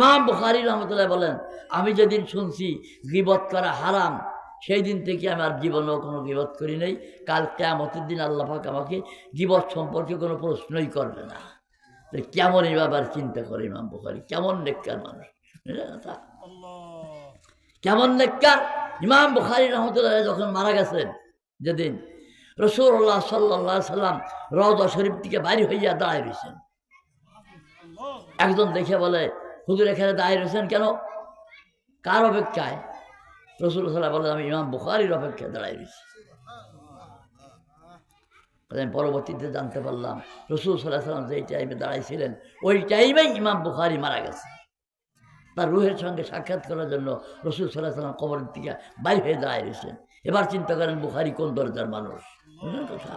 ইমাম বুখারি রহমতুল্লাহ বলেন, আমি যেদিন শুনছি গিবত করা হারাম, সেই দিন থেকে আমি আর জীবনেও কোনো গিবত করি নাই। কাল কেমতের দিন আল্লাহ পাক আমাকে গিবত সম্পর্কে কোনো প্রশ্নই করবে না। কেমন এই ব্যাপার চিন্তা করে ইমাম বুখারি? কেমন নেককার মানুষ? কথা? কেমন নেককার? ইমাম বুখারি রহমতুল্লাহ যখন মারা গেছেন যেদিন রসুল্লাহ সাল্লাহ সাল্লাম রওজা শরীফ থেকে বাইরে হইয়া দাঁড়ায় রয়েছেন একজন দেখে বলে হুজুর এখানে দাঁড়িয়ে রয়েছেন কেন? কার অপেক্ষায়? রসুল সাল্লাহ বলে আমি ইমাম বুখারির অপেক্ষায় দাঁড়াই রয়েছি। পরবর্তীতে জানতে পারলাম রসুল সাল্লাহ সাল্লাম যেই টাইমে দাঁড়াইছিলেন, ওই টাইমেই ইমাম বুখারি মারা গেছে। তার রুহের সঙ্গে সাক্ষাৎ করার জন্য রসুল সাল্লাহ সাল্লাম কবরের দিকে বাইরে হয়ে দাঁড়ায় রয়েছেন। এবার চিন্তা করেন বুখারি কোন দরজার মানুষ? কথা।